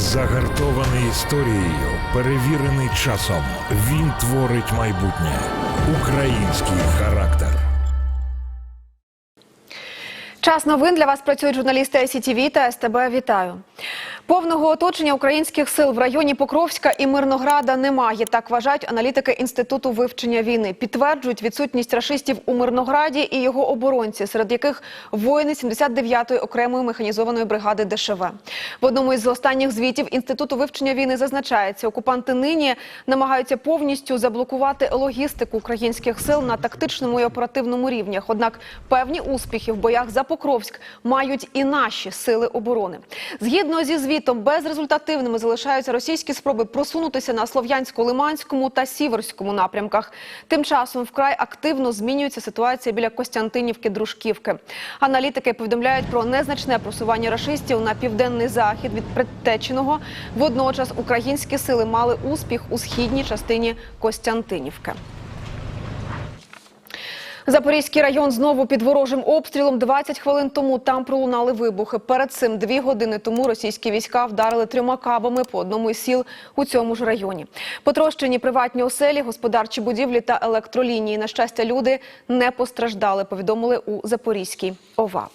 Загартований історією, перевірений часом. Він творить майбутнє. Український характер. Час новин для вас працюють журналісти СІТВ та СТБ. Вітаю. Повного оточення українських сил в районі Покровська і Мирнограда немає. Так вважають аналітики інституту вивчення війни. Підтверджують відсутність рашистів у Мирнограді і його оборонці, серед яких воїни 79-ї окремої механізованої бригади ДШВ. В одному із останніх звітів інституту вивчення війни зазначається, окупанти нині намагаються повністю заблокувати логістику українських сил на тактичному і оперативному рівнях. Однак певні успіхи в боях за Покровськ мають і наші сили оборони. Згідно зі звітом, безрезультативними залишаються російські спроби просунутися на Слов'янсько-Лиманському та Сіверському напрямках. Тим часом вкрай активно змінюється ситуація біля Костянтинівки Дружківки. Аналітики повідомляють про незначне просування рашистів на південний захід від Предтеченого. Водночас українські сили мали успіх у східній частині Костянтинівки. Запорізький район знову під ворожим обстрілом. 20 хвилин тому там пролунали вибухи. Перед цим дві години тому російські війська вдарили трьома кабами по одному із сіл у цьому ж районі. Потрощені приватні оселі, господарчі будівлі та електролінії. На щастя, люди не постраждали. Повідомили у Запорізькій ОВА.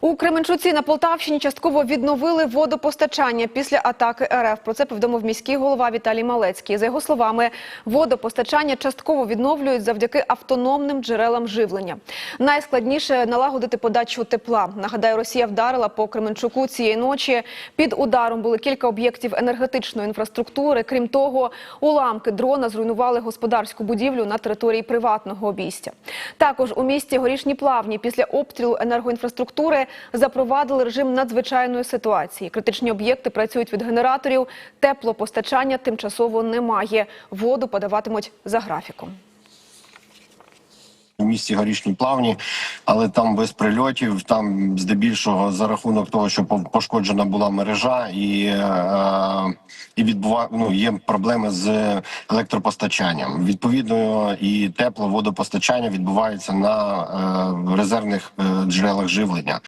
У Кременчуці на Полтавщині частково відновили водопостачання після атаки РФ. Про це повідомив міський голова Віталій Малецький. За його словами, водопостачання частково відновлюють завдяки автономним джерелам живлення. Найскладніше налагодити подачу тепла. Нагадаю, Росія вдарила по Кременчуку цієї ночі. Під ударом були кілька об'єктів енергетичної інфраструктури. Крім того, уламки дрона зруйнували господарську будівлю на території приватного обійстя. Також у місті Горішні Плавні після обстрілу енергоінфраструктури запровадили режим надзвичайної ситуації. Критичні об'єкти працюють від генераторів, теплопостачання тимчасово немає. Воду подаватимуть за графіком. у місті горішні плавні, але там без прильотів. Там здебільшого за рахунок того, що пошкоджена була мережа, і, е, і відбува... ну, є проблеми з електропостачанням. Відповідно, і тепло водопостачання відбувається на е, резервних е, джерелах живлення.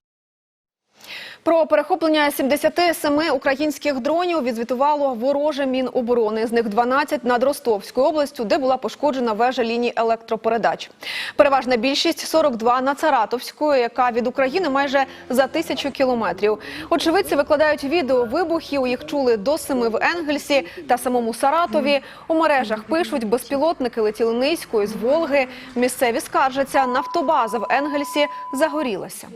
Про перехоплення 77 українських дронів відзвітувало вороже Міноборони. З них 12 над Ростовською областю, де була пошкоджена вежа ліній електропередач. Переважна більшість 42 над Саратовською, яка від України майже за тисячу кілометрів. Очевидці викладають відео вибухів. Їх чули до семи в Енгельсі та самому Саратові. У мережах пишуть, безпілотники летіли низько із Волги. Місцеві скаржаться, нафтобаза в Енгельсі загорілася.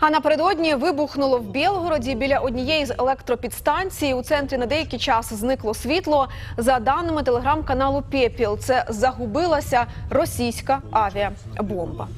А напередодні вибухнуло в Білгороді біля однієї з електропідстанцій. У центрі на деякий час зникло світло. За даними телеграм-каналу Пепіл, це загубилася російська авіабомба.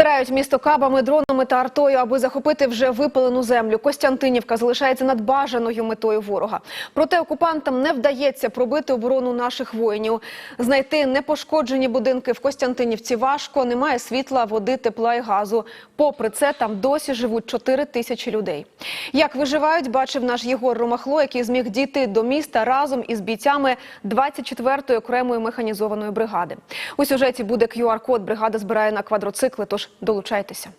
Стирають місто кабами, дронами та артою, аби захопити вже випалену землю. Костянтинівка залишається надбажаною метою ворога. Проте окупантам не вдається пробити оборону наших воїнів. Знайти непошкоджені будинки в Костянтинівці важко. Немає світла, води, тепла і газу. Попри це, там досі живуть 4 тисячі людей. Як виживають, бачив наш Єгор Ромахло, який зміг дійти до міста разом із бійцями 24-ї окремої механізованої бригади. У сюжеті буде QR-код. Бригада збирає на квадроцикли, тож долучайтеся.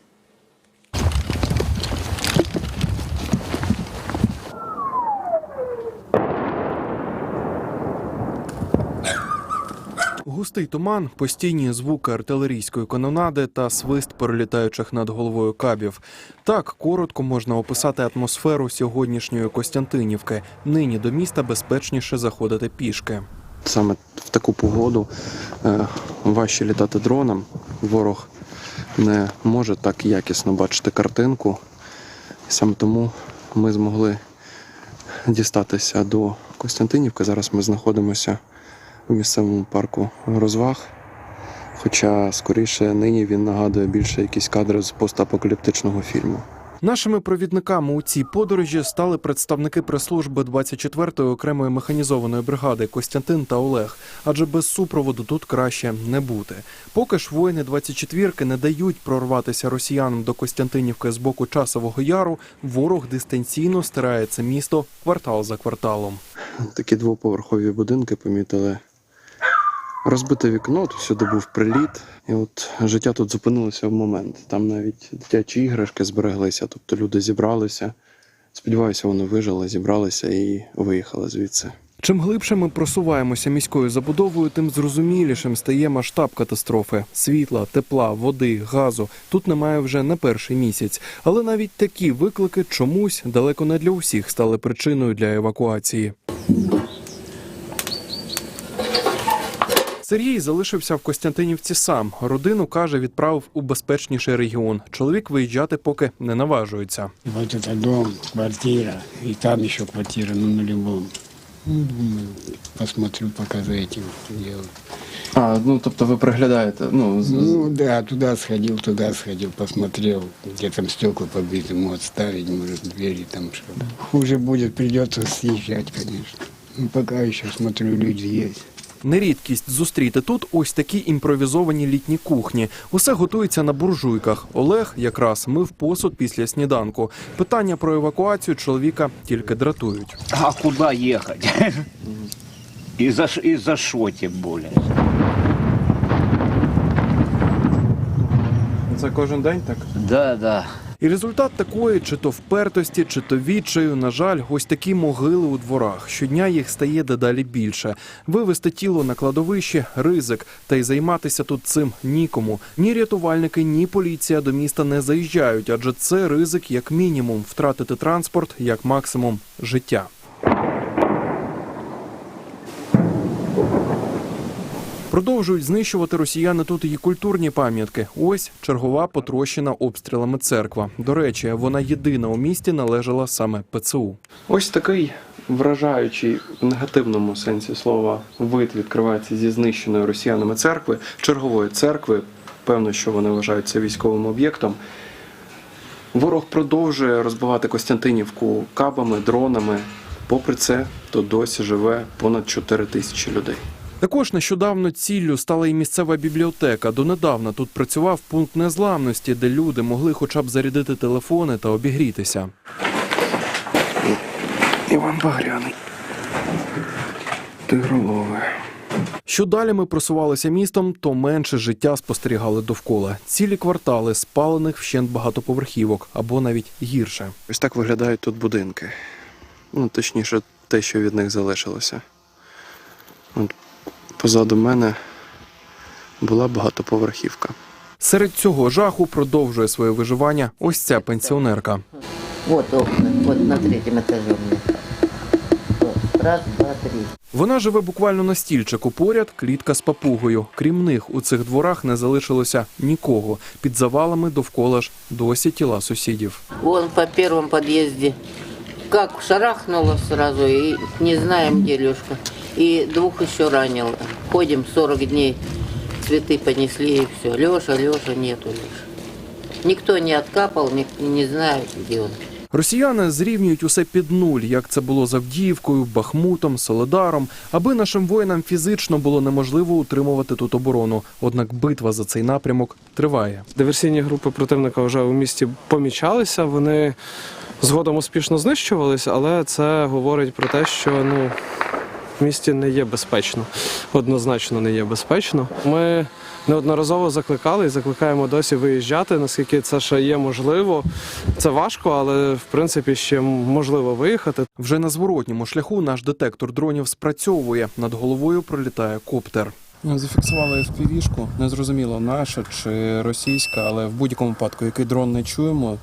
Густий туман, постійні звуки артилерійської канонади та свист перелітаючих над головою кабів. Так коротко можна описати атмосферу сьогоднішньої Костянтинівки. Нині до міста безпечніше заходити пішки. Саме в таку погоду е, важче літати дроном. Ворог не може так якісно бачити картинку. Саме тому ми змогли дістатися до Костянтинівки. Зараз ми знаходимося у місцевому парку розваг. Хоча, скоріше, нині він нагадує більше якісь кадри з постапокаліптичного фільму. Нашими провідниками у цій подорожі стали представники прес-служби 24-ї окремої механізованої бригади Костянтин та Олег. Адже без супроводу тут краще не бути. Поки ж воїни 24-ки не дають прорватися росіянам до Костянтинівки з боку часового яру, ворог дистанційно стирає це місто квартал за кварталом. Такі двоповерхові будинки помітили Розбите вікно, тут сюди був приліт, і от життя тут зупинилося в момент. Там навіть дитячі іграшки збереглися, тобто люди зібралися. Сподіваюся, вони вижили, зібралися і виїхали звідси. Чим глибше ми просуваємося міською забудовою, тим зрозумілішим стає масштаб катастрофи: світла, тепла, води, газу. Тут немає вже не перший місяць. Але навіть такі виклики чомусь далеко не для усіх стали причиною для евакуації. Сергій залишився в Костянтинівці сам. Родину каже, відправив у безпечніший регіон. Чоловік виїжджати поки не наважується. Вот это дом, квартира, и там еще квартира, ну на любом. Ну, думаю, посмотрю, пока за этим делом. А, ну тобто ви приглядаєте. Ну, Ну да, туда сходил, туда сходил, посмотрел, где там стекла побиты, может ставить, может двери там что-то. Хуже будет, придется съезжать, конечно. Ну, пока еще смотрю, люди есть. Не рідкість зустріти тут ось такі імпровізовані літні кухні. Усе готується на буржуйках. Олег якраз мив посуд після сніданку. Питання про евакуацію чоловіка тільки дратують. А куда ехать? И за, ш- и за что тем более? це кожен день так? Да, да. І результат такої, чи то впертості, чи то відчаю, на жаль, ось такі могили у дворах. Щодня їх стає дедалі більше. Вивести тіло на кладовище ризик, та й займатися тут цим нікому. Ні рятувальники, ні поліція до міста не заїжджають, адже це ризик як мінімум втратити транспорт, як максимум життя. Продовжують знищувати росіяни тут і культурні пам'ятки. Ось чергова потрощена обстрілами церква. До речі, вона єдина у місті належала саме ПЦУ. Ось такий вражаючий в негативному сенсі слова вид відкривається зі знищеної росіянами церкви, чергової церкви. Певно, що вони вважають це військовим об'єктом. Ворог продовжує розбивати Костянтинівку кабами, дронами. Попри це, тут досі живе понад 4 тисячі людей. Також нещодавно ціллю стала і місцева бібліотека. Донедавна тут працював пункт незламності, де люди могли хоча б зарядити телефони та обігрітися. Іван Багряний. Тигролове. Що далі ми просувалися містом, то менше життя спостерігали довкола. Цілі квартали спалених вщент багатоповерхівок або навіть гірше. Ось так виглядають тут будинки. Ну, точніше, те, що від них залишилося. От позаду мене була багатоповерхівка. Серед цього жаху продовжує своє виживання ось ця пенсіонерка. Вот окна, вот на третьем этаже у меня. Вот, Раз, два, три. Вона живе буквально на стільчику поряд клітка з папугою. Крім них у цих дворах не залишилося нікого. Під завалами довкола ж досі тіла сусідів. Вон по первом подъезде. Как шарахнуло сразу, и не знаем, где Лешка. И двух еще ранил. Ходим 40 дней, цветы понесли и все. Леша, Леша, нету Леши. Никто не откапал, ник- не знает, где он. Росіяни зрівнюють усе під нуль, як це було з Авдіївкою, Бахмутом, Соледаром, аби нашим воїнам фізично було неможливо утримувати тут оборону. Однак битва за цей напрямок триває. Диверсійні групи противника вже у місті помічалися. Вони згодом успішно знищувалися, але це говорить про те, що ну. В місті не є безпечно, однозначно не є безпечно. Ми неодноразово закликали і закликаємо досі виїжджати, наскільки це ще є можливо. Це важко, але в принципі ще можливо виїхати. Вже на зворотньому шляху наш детектор дронів спрацьовує. Над головою пролітає коптер. Зафіксували FPV-шку, незрозуміло наша чи російська, але в будь-якому випадку, який дрон не чуємо,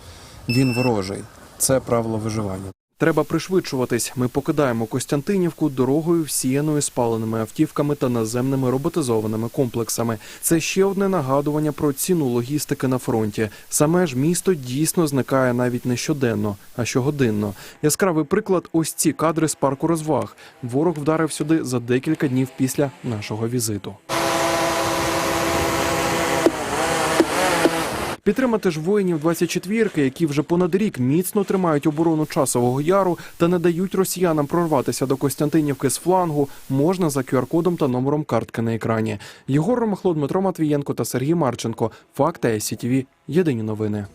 він ворожий. Це правило виживання. Треба пришвидшуватись. Ми покидаємо Костянтинівку дорогою, всіяною спаленими автівками та наземними роботизованими комплексами. Це ще одне нагадування про ціну логістики на фронті. Саме ж місто дійсно зникає навіть не щоденно, а щогодинно. Яскравий приклад ось ці кадри з парку розваг. Ворог вдарив сюди за декілька днів після нашого візиту. Підтримати ж воїнів 24-ки, які вже понад рік міцно тримають оборону часового яру та не дають росіянам прорватися до Костянтинівки з флангу, можна за QR-кодом та номером картки на екрані. Єгор Ромахло, Дмитро Матвієнко та Сергій Марченко. Факти СІТВ. Єдині новини.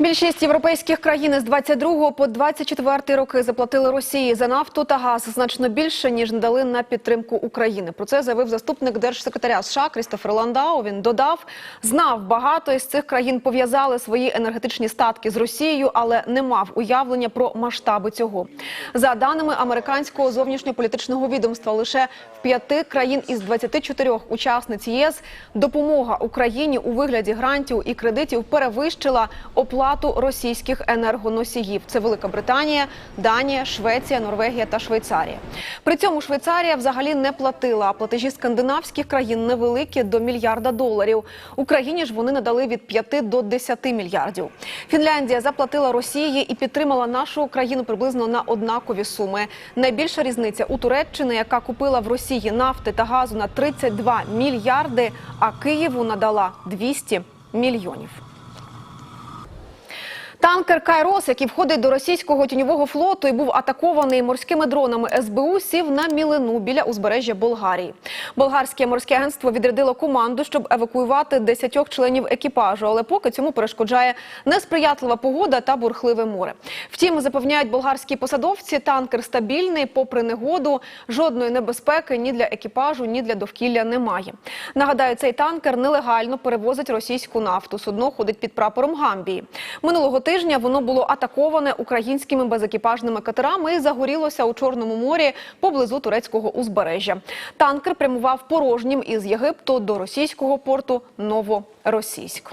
Більшість європейських країн з 22 по 24 роки заплатили Росії за нафту та газ значно більше ніж надали на підтримку України. Про це заявив заступник держсекретаря США Крістофер Ландау. Він додав, знав багато із цих країн пов'язали свої енергетичні статки з Росією, але не мав уявлення про масштаби цього. За даними американського зовнішньополітичного відомства, лише в п'яти країн із 24 учасниць ЄС допомога Україні у вигляді грантів і кредитів перевищила оплату російських енергоносіїв. Це Велика Британія, Данія, Швеція, Норвегія та Швейцарія. При цьому Швейцарія взагалі не платила. А платежі скандинавських країн невеликі до мільярда доларів. Україні ж вони надали від 5 до 10 мільярдів. Фінляндія заплатила Росії і підтримала нашу країну приблизно на однакові суми. Найбільша різниця у Туреччини, яка купила в Росії нафти та газу на 32 мільярди, а Києву надала 200 мільйонів. Танкер Кайрос, який входить до російського тіньового флоту і був атакований морськими дронами СБУ, сів на мілину біля узбережжя Болгарії. Болгарське морське агентство відрядило команду, щоб евакуювати 10 членів екіпажу, але поки цьому перешкоджає несприятлива погода та бурхливе море. Втім, запевняють болгарські посадовці, танкер стабільний, попри негоду, жодної небезпеки ні для екіпажу, ні для довкілля немає. Нагадаю, цей танкер нелегально перевозить російську нафту. Судно ходить під прапором Гамбії. Минулого тижня воно було атаковане українськими безекіпажними катерами і загорілося у Чорному морі поблизу турецького узбережжя. Танкер прямував порожнім із Єгипту до російського порту Новоросійськ.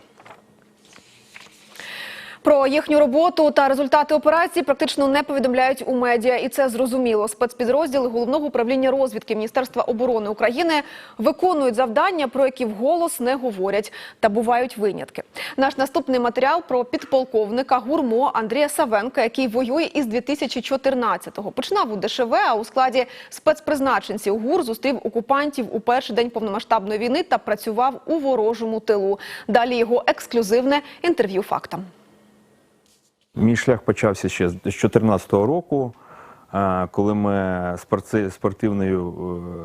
Про їхню роботу та результати операції практично не повідомляють у медіа, і це зрозуміло. Спецпідрозділи головного управління розвідки Міністерства оборони України виконують завдання, про які вголос не говорять, та бувають винятки. Наш наступний матеріал про підполковника гурмо Андрія Савенка, який воює із 2014-го. Починав у ДШВ, а у складі спецпризначенців ГУР зустрів окупантів у перший день повномасштабної війни та працював у ворожому тилу. Далі його ексклюзивне інтерв'ю фактам. Мій шлях почався ще з 2014 року, е, коли ми спортивною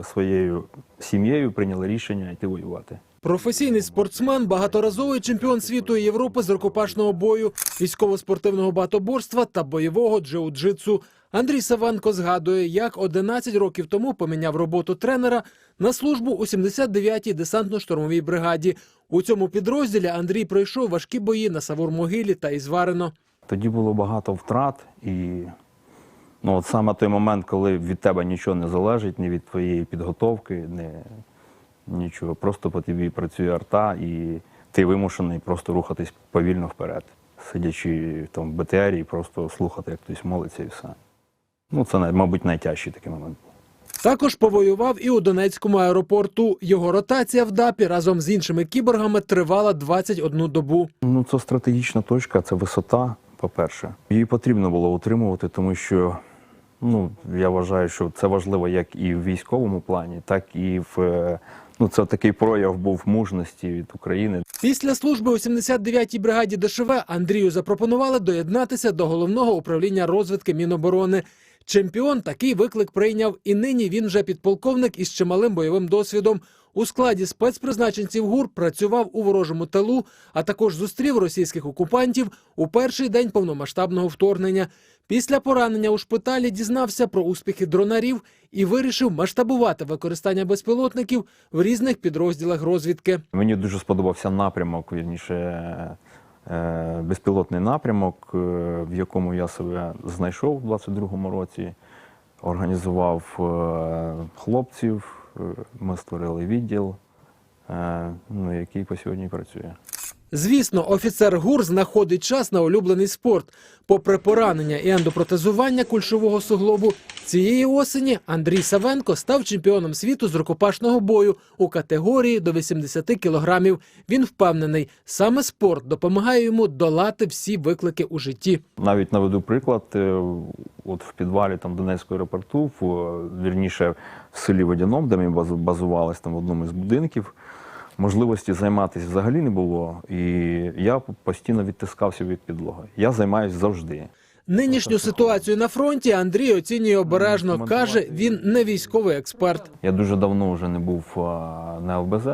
е, своєю сім'єю прийняли рішення йти воювати. Професійний спортсмен, багаторазовий чемпіон світу і Європи з рукопашного бою, військово-спортивного багатоборства та бойового джиу-джитсу. Андрій Савенко згадує, як 11 років тому поміняв роботу тренера на службу у 79-й десантно-штурмовій бригаді. У цьому підрозділі Андрій пройшов важкі бої на Савур-Могилі та Ізварено. Тоді було багато втрат, і ну, от саме той момент, коли від тебе нічого не залежить, ні від твоєї підготовки, ні, нічого. Просто по тобі працює арта, і ти вимушений просто рухатись повільно вперед, сидячи там в БТРі і просто слухати, як хтось молиться і все. Ну, це, мабуть, найтяжчий такий момент. Також повоював і у Донецькому аеропорту. Його ротація в ДАПі разом з іншими кіборгами тривала 21 добу. Ну, це стратегічна точка, це висота, по-перше. Її потрібно було утримувати, тому що ну, я вважаю, що це важливо як і в військовому плані, так і в е, ну, це такий прояв був мужності від України. Після служби у 79-й бригаді ДШВ Андрію запропонували доєднатися до головного управління розвідки Міноборони. Чемпіон такий виклик прийняв, і нині він вже підполковник із чималим бойовим досвідом. У складі спецпризначенців ГУР працював у ворожому тилу, а також зустрів російських окупантів у перший день повномасштабного вторгнення. Після поранення у шпиталі дізнався про успіхи дронарів і вирішив масштабувати використання безпілотників в різних підрозділах розвідки. Мені дуже сподобався напрямок, вірніше, е, безпілотний напрямок, е, в якому я себе знайшов у 22-му році. Організував е, хлопців, ми створили відділ, е, ну, який по сьогодні працює. Звісно, офіцер ГУР знаходить час на улюблений спорт. Попри поранення і ендопротезування кульшового суглобу, цієї осені Андрій Савенко став чемпіоном світу з рукопашного бою у категорії до 80 кілограмів. Він впевнений, саме спорт допомагає йому долати всі виклики у житті. Навіть наведу приклад, е, от в підвалі там Донецького аеропорту, в, е, вірніше в селі Водяном, де ми базу- базувались там в одному з будинків, можливості займатися взагалі не було. І я постійно відтискався від підлоги. Я займаюся завжди. Нинішню ситуацію на фронті Андрій оцінює обережно. каже, він не військовий експерт. Я дуже давно вже не був на ЛБЗ,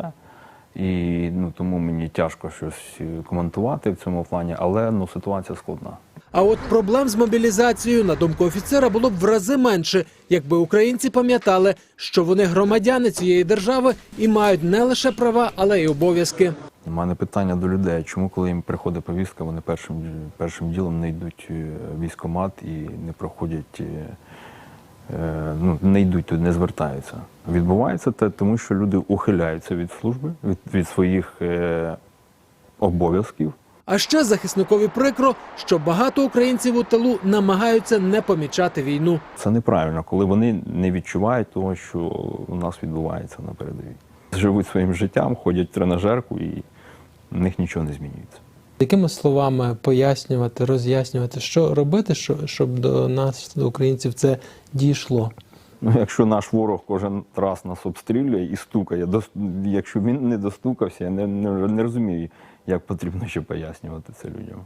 І ну, тому мені тяжко щось е, коментувати в цьому плані, але ну, ситуація складна. А от проблем з мобілізацією, на думку офіцера, було б в рази менше, якби українці пам'ятали, що вони громадяни цієї держави і мають не лише права, але й обов'язки. У мене питання до людей, чому коли їм приходить повістка, вони першим, першим ділом не йдуть е, в військкомат і не проходять, е, е, ну, не йдуть туди, не звертаються. Відбувається те, тому що люди ухиляються від служби, від, від своїх обов'язків. А ще захисникові прикро, що багато українців у тилу намагаються не помічати війну. Це неправильно, коли вони не відчувають того, що у нас відбувається на передовій. Живуть своїм життям, ходять в тренажерку і в них нічого не змінюється. Якими словами пояснювати, роз'яснювати, що робити, що- щоб до нас, до українців, це дійшло? Ну, якщо наш ворог кожен раз нас обстрілює і стукає, якщо він не достукався, я не, не, не розумію, як потрібно ще пояснювати це людям.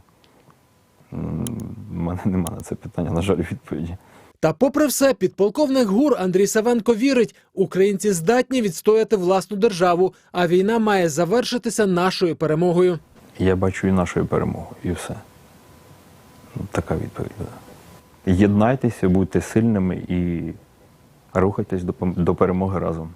У мене немає на це питання, на жаль, відповіді. Та попри все, підполковник ГУР Андрій Савенко вірить, українці здатні відстояти власну державу, а війна має завершитися нашою перемогою. Я бачу і нашою перемогою, і все. Ну, Така відповідь. Єднайтеся, будьте сильними і рухайтесь до, перемоги разом.